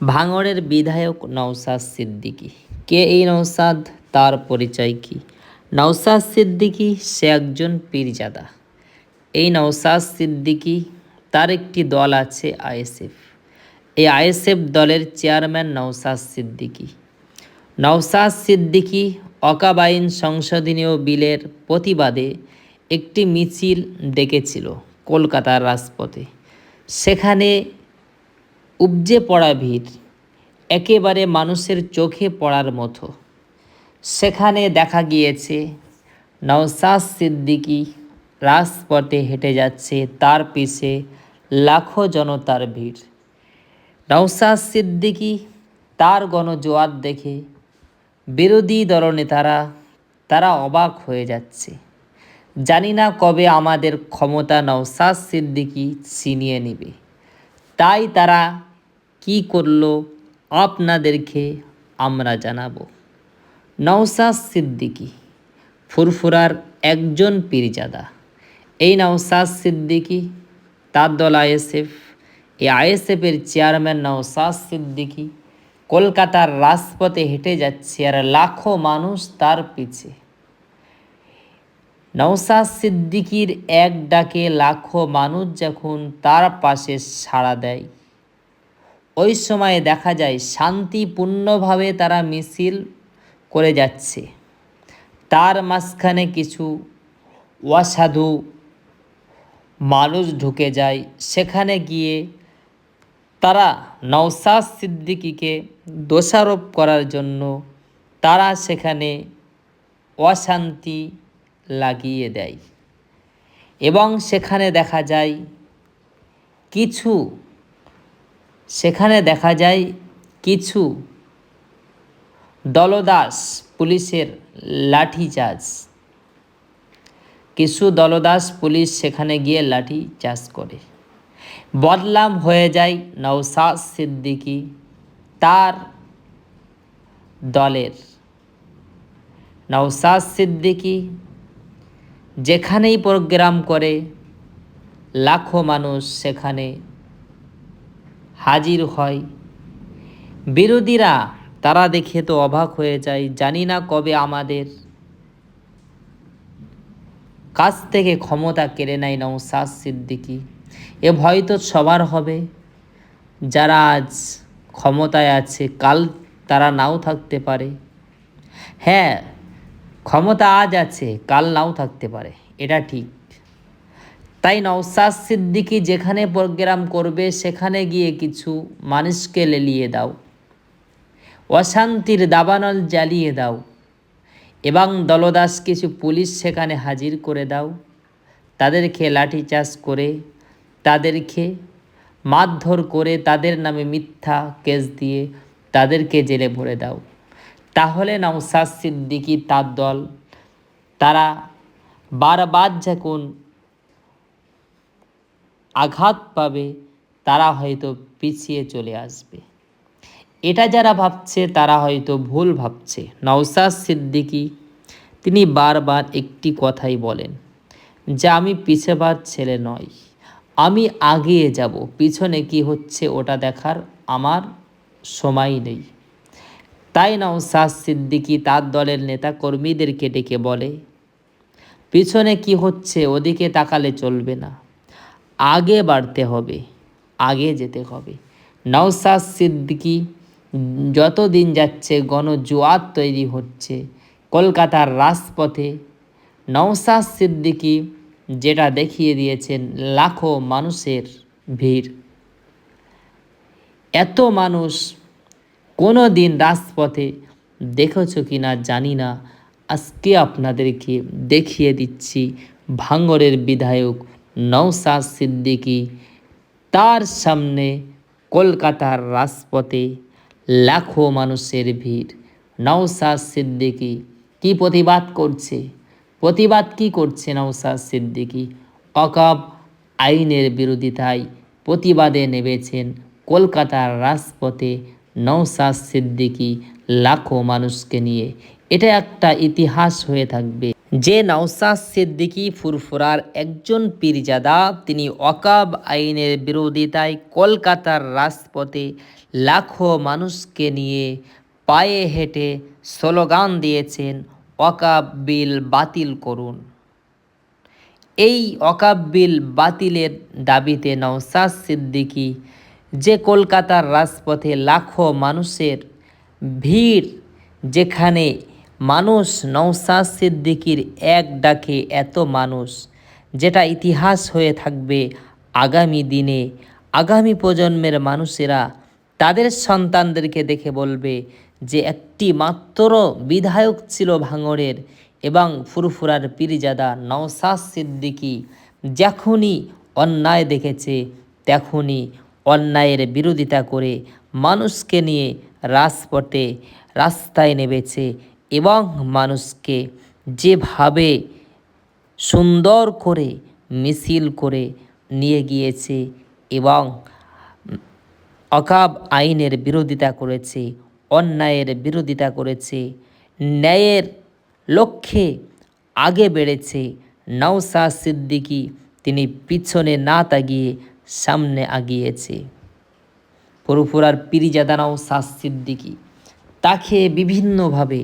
ভাঙড়ের বিধায়ক নওসাদ সিদ্দিকী। কে এই নওসাদ তার পরিচয় কি? নওসাদ সিদ্দিকী সে একজন পীরজাদা। এই নওসাদ সিদ্দিকী, তার একটি দল আছে আইএসএফ। এই আইএসএফ দলের চেয়ারম্যান নওসাদ সিদ্দিকী। নওসাদ সিদ্দিকী অকাব আইন সংশোধনীয় বিলের প্রতিবাদে একটি মিছিল ডেকেছিল কলকাতার রাজপথে। সেখানে উপজে পড়া ভিড় একেবারে মানুষের চোখে পড়ার মতো। সেখানে দেখা গিয়েছে নওসাদ সিদ্দিকী রাজপথে হেঁটে যাচ্ছে, তার পিছে লাখো জনতার ভিড়। নওসাদ সিদ্দিকী তার গণজোয়ার দেখে বিরোধী দলনেতারা, তারা অবাক হয়ে যাচ্ছে। জানি না কবে আমাদের ক্ষমতা নওসাদ সিদ্দিকী ছিনিয়ে নেবে। তাই তারা কি করল? আপনাদেরকে আমরা জানাব। নওসাদ সিদ্দিকী, ফুরফুরার একজন পীরজাদা। এই নওসাদ সিদ্দিকি, তার দল আইএসএফ। এই আইএসএফের চেয়ারম্যান নওসাদ সিদ্দিকী কলকাতার রাজপথে হেঁটে যাচ্ছে আর লাখো মানুষ তার পিছে। নওসাদ সিদ্দিকির এক ডাকে লাখো মানুষ যখন তার পাশে সাড়া দেয়। ওই সময়ে দেখা যায় শান্তিপূর্ণভাবে তারা মিছিল করে যাচ্ছে। তার মাঝখানে কিছু অসাধু মানুষ ঢুকে যায়। সেখানে গিয়ে তারা নওসাদ সিদ্দিকীকে দোষারোপ করার জন্য তারা সেখানে অশান্তি লাগিয়ে দেয়। এবং সেখানে দেখা যায় কিছু সেখানে দেখা যায় কিছু দলদাস পুলিশের লাঠিচার্জ। কিছু দলদাস পুলিশ সেখানে গিয়ে লাঠি চাষ করে। বদলাম হয়ে যায় নওসাদ সিদ্দিকী তার দলের। নওসাদ সিদ্দিকী যেখানেই প্রোগ্রাম করে, লাখো মানুষ সেখানে হাজির হয়। বিরোধীরা তারা দেখে তো অবাক হয়ে যায়, জানি না কবে আমাদের কাছ থেকে ক্ষমতা কেড়ে নেয় নওসাদ সিদ্দিকী। এ ভয় তো সবার হবে। যারা আজ ক্ষমতায় আছে, কাল তারা নাও থাকতে পারে। হ্যাঁ ক্ষমতা আজ আছে, কাল নাও থাকতে পারে, এটা ঠিক। তাই নওসাদ সিদ্দিকি যেখানে প্রোগ্রাম করবে, সেখানে গিয়ে কিছু মানুষকে লেলিয়ে দাও। অশান্তির দাবানল জ্বালিয়ে দাও এবং দলদাস কিছু পুলিশ সেখানে হাজির করে দাও। তাদেরকে লাঠিচার্জ করে, তাদেরকে মারধর করে, তাদের নামে মিথ্যা কেস দিয়ে তাদেরকে জেলে ভরে দাও। তাহলে নওসাদ সিদ্দিকি তার দল, তারা বারবার যখন আঘাত পাবে, তারা হয়তো পিছিয়ে চলে আসবে। এটা যারা ভাবছে, তারা হয়তো ভুল ভাবছে। নওসাদ সিদ্দিকী, তিনি বারবার একটি কথাই বলেন, যে, আমি পিছেবার ছেলে নয় আমি আগিয়ে যাব। পিছনে কি হচ্ছে ওটা দেখার আমার সময় নেই। তাই নওসাদ সিদ্দিকী তার দলের নেতা কর্মীদেরকে ডেকে বলে, পিছনে কি হচ্ছে? ওদিকে তাকালে চলবে না। আগে বাড়তে হবে, আগে যেতে হবে। নওসাদ সিদ্দিকী, যত দিন যাচ্ছে গণজোয়ার তৈরি হচ্ছে কলকাতার রাজপথে। নওসাদ সিদ্দিকী যেটা দেখিয়ে দিয়েছেন লাখো মানুষের ভিড়। এত মানুষ কোনো দিন রাজপথে দেখেছ কি না জানি না। আজকে আপনাদেরকে দেখিয়ে দিচ্ছি ভাঙ্গরের বিধায়ক নওসাদ সিদ্দিকী তার সামনে কলকাতার রাজপথে লাখো মানুষের ভিড়। নওসাদ সিদ্দিকী কি প্রতিবাদ করছে? প্রতিবাদ কি করছে নওসাদ সিদ্দিকী? অকাব আইনের বিরোধিতায় প্রতিবাদে নেমেছেন কলকাতার রাজপথে নওসাদ সিদ্দিকী লাখো মানুষকে নিয়ে। এটা একটা ইতিহাস হয়ে থাকবে। যে নওসাদ সিদ্দিকী ফুরফুরার একজন পীরজাদা, তিনি অকাব আইনের বিরোধিতায় কলকাতার রাজপথে লাখো মানুষকে নিয়ে পায়ে হেঁটে স্লোগান দিয়েছেন অকাব বিল বাতিল করুন। এই অকাব বিল বাতিলের দাবিতে নওসাদ সিদ্দিকি যে কলকাতার রাজপথে লাখো মানুষের ভিড় যেখানে মানুষ নওসাদ সিদ্দিকির এক ডাকে এত মানুষ, যেটা ইতিহাস হয়ে থাকবে আগামী দিনে। আগামী প্রজন্মের মানুষেরা তাদের সন্তানদেরকে দেখে বলবে যে একটি মাত্র বিধায়ক ছিল ভাঙড়ের এবং ফুরফুরার পিরিজাদা নওসাদ সিদ্দিকী যখনই অন্যায় দেখেছে, তখনই অন্যায়ের বিরোধিতা করে মানুষকে নিয়ে রাজপথে রাস্তায় নেমেছে এবং মানুষকে যেভাবে সুন্দর করে মিছিল করে নিয়ে গিয়েছে এবং অকাব আইনের বিরোধিতা করেছে, অন্যায়ের বিরোধিতা করেছে, ন্যায়ের লক্ষ্যে আগে বেড়েছে নওসা সিদ্দিকী তিনি পিছনে না তাগিয়ে সামনে আগিয়েছে। পুরুপুরার পিরিজাদা নওসা সিদ্দিকী তাকে বিভিন্নভাবে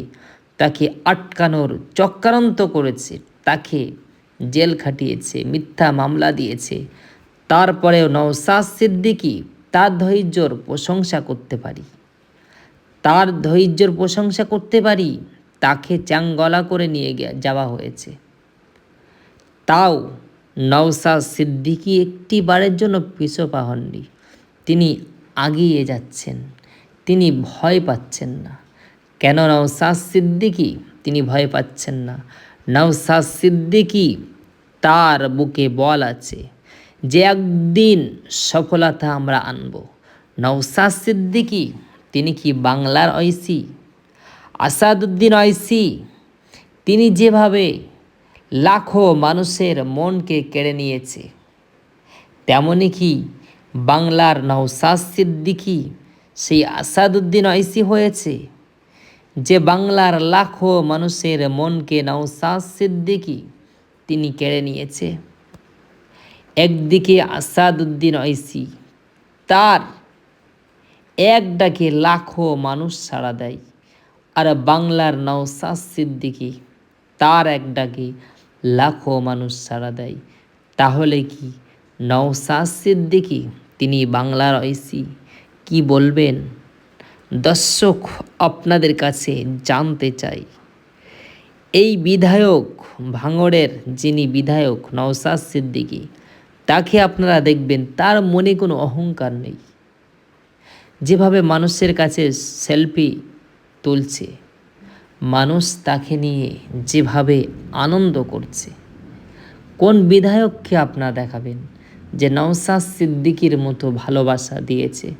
তাকে আটকানোর চক্রান্ত করেছে, তাকে জেল খাটিয়েছে, মিথ্যা মামলা দিয়েছে। তারপরেও নওসাদ সিদ্দিকী তার ধৈর্যর প্রশংসা করতে পারি। তার ধৈর্যর প্রশংসা করতে পারি, তাকে চাঙ্গলা করে নিয়ে যাওয়া হয়েছে। তাও নওসাদ সিদ্দিকী একটি বারের জন্য পিছপা হননি তিনি আগিয়ে যাচ্ছেন, তিনি ভয় পাচ্ছেন না। কেন নওসাদ সিদ্দিকী? তিনি ভয় পাচ্ছেন না। নওসাদ সিদ্দিকী তার বুকে বল আছে যে একদিন সফলতা আমরা আনব। নওসাদ সিদ্দিকী, তিনি কি বাংলার ঐসি? আসাদুদ্দিন ঐসি, তিনি যেভাবে লাখো মানুষের মনকে কেড়ে নিয়েছে তেমনই কি বাংলার নওসাদ সিদ্দিকী সেই আসাদুদ্দিন ঐসি হয়েছে? যে বাংলার লাখো মানুষের মনকে নওসাদ সিদ্দিকী তিনি কেড়ে নিয়েছে। একদিকে আসাদুদ্দিন ঐসি তার এক ডাকে লাখো মানুষ সাড়া দেয়। আর বাংলার নওসাদ সিদ্দিকী, তার এক ডাকে লাখো মানুষ সাড়া দেয়। তাহলে কি নওসাদ সিদ্দিকী তিনি বাংলার ঐসি কি বলবেন? দর্শক আপনাদের কাছে জানতে চাই। এই বিধায়ক ভাঙড়ের যিনি বিধায়ক নওসাদ সিদ্দিকী, তাকে আপনারা দেখবেন তার মনে কোনো অহংকার নেই। যেভাবে মানুষের কাছে সেলফি তুলছে, মানুষ তাকে নিয়ে যেভাবে আনন্দ করছে। কোন বিধায়ককে আপনারা দেখাবেন যে নওসাদ সিদ্দিকির মতো ভালোবাসা দিয়েছে?